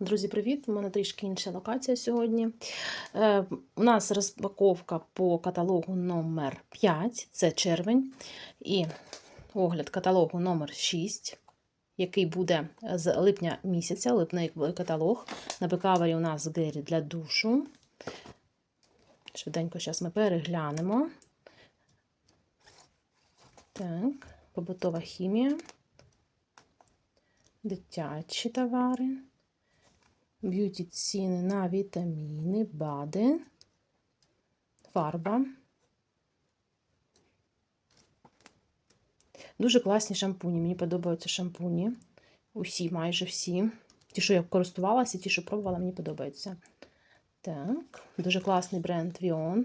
Друзі, привіт! У мене трішки інша локація сьогодні. Е, у нас розпаковка по каталогу номер 5 це червень, і огляд каталогу номер 6 який буде з липня місяця, липний каталог. На бекавері у нас гелі для душу. Швиденько зараз ми переглянемо. Так, побутова хімія, дитячі товари, б'юті ціни на вітаміни, БАДи, фарба. Дуже класні шампуні. Мені подобаються шампуні. Усі, майже всі. Ті, що я користувалася, ті, що пробувала, мені подобаються. Так, дуже класний бренд Vion.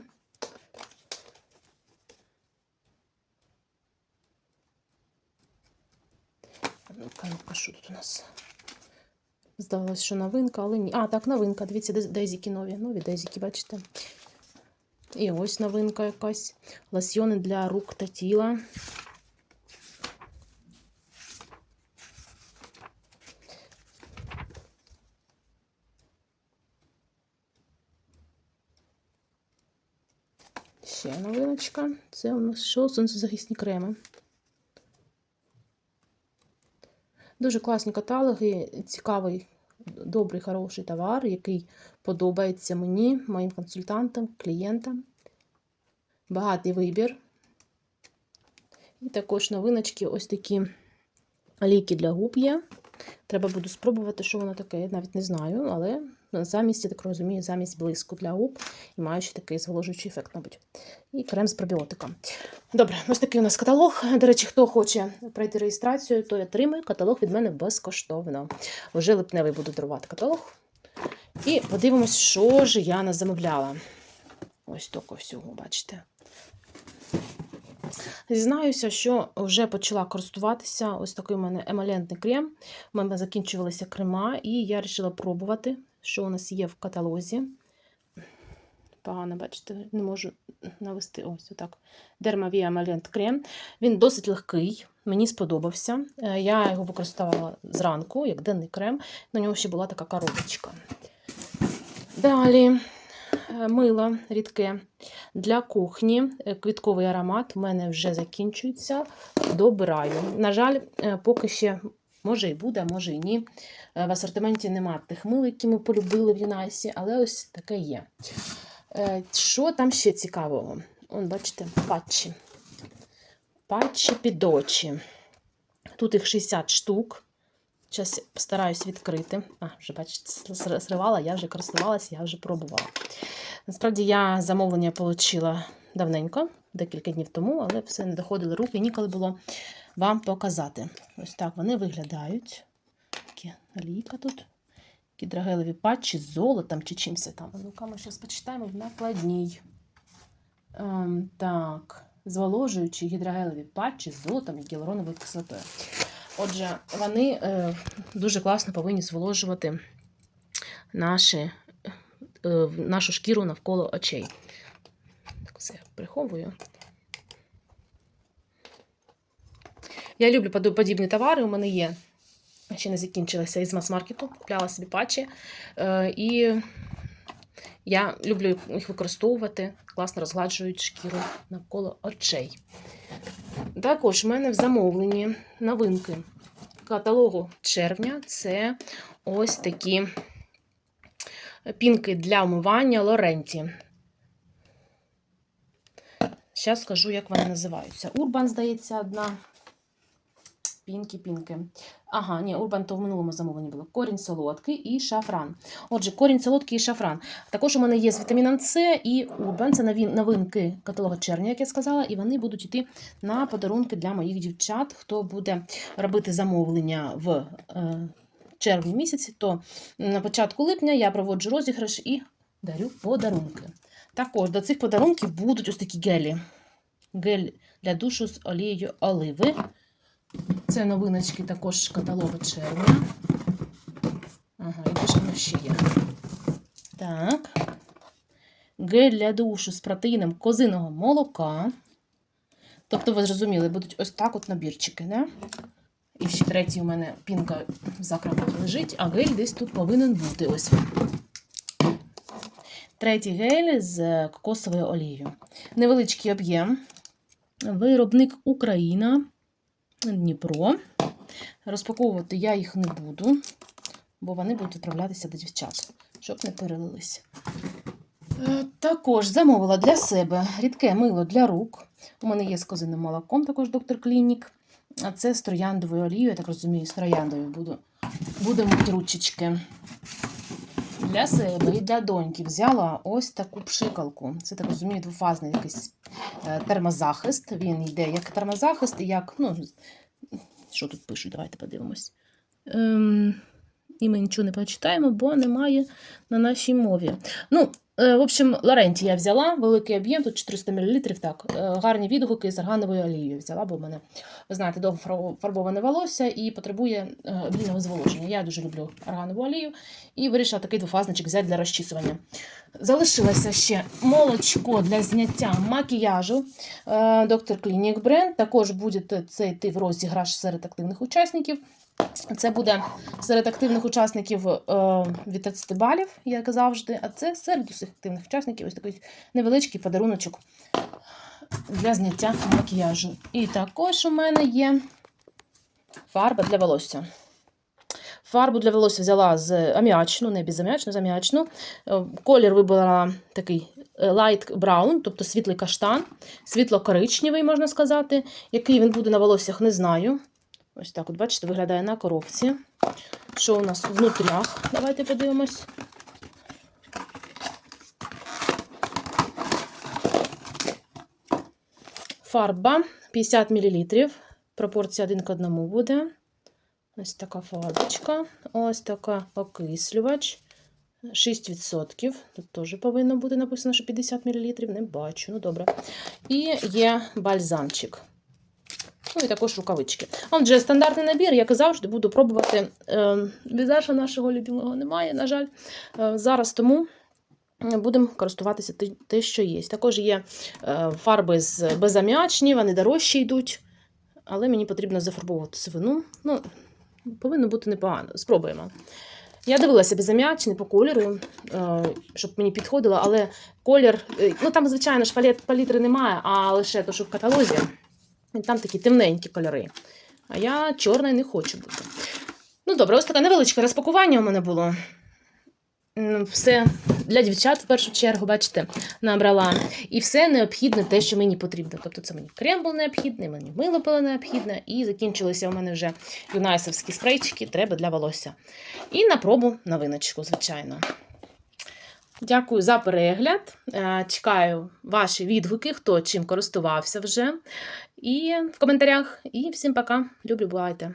Ну-ка, ну-ка, що тут у нас? Здавалося, що новинка, але ні. А, так, новинка. Дивіться, дезіки нові. Нові дезіки, бачите? І ось новинка якась. Лосьйони для рук та тіла. Ще новиночка. Це у нас що? Сонцезахисні креми. Дуже класні каталоги, цікавий, добрий, хороший товар, який подобається мені, моїм консультантам, клієнтам. Багатий вибір. І також новиночки ось такі ліки для губ є. Треба буду спробувати, що воно таке. Я навіть не знаю, але замість, я так розумію, замість блиску для губ і маючи такий зволожуючий ефект, мабуть. І крем з пробіотиком. Добре, ось такий у нас каталог. До речі, хто хоче пройти реєстрацію, той отримує каталог від мене безкоштовно. Вже липневий буду дарувати каталог. І подивимось, що ж я не замовляла. Ось тако всього, бачите. Зізнаюся, що вже почала користуватися ось такий у мене емалентний крем. У мене закінчувалися крема, і я вирішила пробувати, що у нас є в каталозі. Погано, бачите, не можу навести ось отак. Dermavia Emolient крем. Він досить легкий, мені сподобався. Я його використовувала зранку, як денний крем. На нього ще була така коробочка. Далі. Мило рідке для кухні. Квітковий аромат у мене вже закінчується. Добираю. На жаль, поки ще, може і буде, може і ні. В асортименті немає тих мил, які ми полюбили в Юнайсі, але ось таке є. Що там ще цікавого? Вон, бачите, патчі. Патчі під очі. Тут їх 60 штук. Зараз постараюсь відкрити. А, вже, бачите, зривала, я вже користувалася, я вже пробувала. Насправді, я замовлення отримала давненько, декілька днів тому, але все не доходили руки, ніколи було вам показати. Ось так вони виглядають. Такі олійка тут. Такі драгелеві патчі з золотом чи чимось там. Ну-ка, ми зараз почитаємо в накладній. Ем, так, зволожуючі гідрогелеві патчі з золотом і гіалуроновою кислотою. Отже, вони е, дуже класно повинні зволожувати наші, е, нашу шкіру навколо очей. Так все приховую. Я люблю подібні товари, у мене є. Ще не закінчилася із мас-маркету, купляла собі патчі. Е, і я люблю їх використовувати, класно розгладжують шкіру навколо очей. Також в мене в замовленні новинки каталогу червня це ось такі пінки для умивання Лоренті. Зараз скажу, як вони називаються. Урбан, здається, одна. Пінки-пінки. Ага, ні, Урбан то в минулому замовленні було. Корінь солодкий і шафран. Отже, корінь солодкий і шафран. Також у мене є з вітаміном С і Урбан. Це новинки каталога червня, як я сказала, і вони будуть йти на подарунки для моїх дівчат. Хто буде робити замовлення в е, червні місяці, то на початку липня я проводжу розіграш і дарю подарунки. Також до цих подарунків будуть ось такі гелі. Гель для душу з олією оливи. Це новиночки також каталогу червня. Ага, і що воно ще є. Так. Гель для душу з протеїном козиного молока. Тобто, ви зрозуміли, будуть ось так от набірчики, да? І ще третій у мене пінка в закромах лежить, а гель десь тут повинен бути. Ось. Третій гель з кокосовою олією. Невеличкий об'єм. Виробник Україна, Дніпро. Розпаковувати я їх не буду, бо вони будуть відправлятися до дівчат, щоб не перелились. Е, Також замовила для себе рідке мило для рук. У мене є з козиним молоком, також доктор Клінік. А це з трояндовою олією, я так розумію, з трояндою буду. Будемо ручечки. Для себе і для доньки взяла ось таку пшикалку. Це так розумію, двофазний якийсь е, термозахист. Він йде як термозахист, і як. Ну, що тут пишуть? Давайте подивимось. Ем, і ми нічого не прочитаємо, бо немає на нашій мові. Ну, в общем, Лоренті я взяла, великий об'єм, тут 400 мл, так, е, гарні відгуки з аргановою олією взяла, бо в мене, ви знаєте, довго фарбоване волосся і потребує е, вільного зволоження. Я дуже люблю арганову олію і вирішила такий двофазничок взяти для розчісування. Залишилося ще молочко для зняття макіяжу. Е, Доктор Клінік бренд. Також буде це йти в розіграш серед активних учасників. Це буде серед активних учасників е, від 30 балів, як завжди. А це серед усіх активних учасників ось такий невеличкий подаруночок для зняття макіяжу. І також у мене є фарба для волосся. Фарбу для волосся взяла з аміачну, не безаміачну, з аміачну. Е, Колір вибрала такий е, light brown, тобто світлий каштан, світло-коричневий, можна сказати. Який він буде на волоссях, не знаю. Ось так, от бачите, виглядає на коробці. Що у нас внутрях? Давайте подивимось. Фарба 50 мл. Пропорція 1 к 1 буде. Ось така фарбочка. Ось така окислювач. 6%. Тут теж повинно бути написано, що 50 мл. Не бачу. Ну, добре. І є бальзамчик. Ну і також рукавички. Отже, стандартний набір, як і завжди, буду пробувати. Е, нашого любимого немає, на жаль. Е, Зараз тому будемо користуватися те- те, що є. Також є е, фарби з безаміачні, вони дорожчі йдуть. Але мені потрібно зафарбовувати свину. Ну, повинно бути непогано. Спробуємо. Я дивилася безам'ячний по кольору, е, щоб мені підходило, але колір, е, ну там, звичайно ж, палітри немає, а лише то, що в каталозі. Там такі темненькі кольори. А я чорний не хочу бути. Ну, добре, ось таке невеличке розпакування у мене було. Все для дівчат в першу чергу, бачите, набрала. І все необхідне, те, що мені потрібно. Тобто це мені крем був необхідний, мені мило було необхідне, і закінчилися у мене вже юнайсовські спрейчики, треба для волосся. І на пробу новиночку, звичайно. Дякую за перегляд. Е, Чекаю ваші відгуки, хто чим користувався вже. І в коментарях. І всім пока. Люблю, бувайте.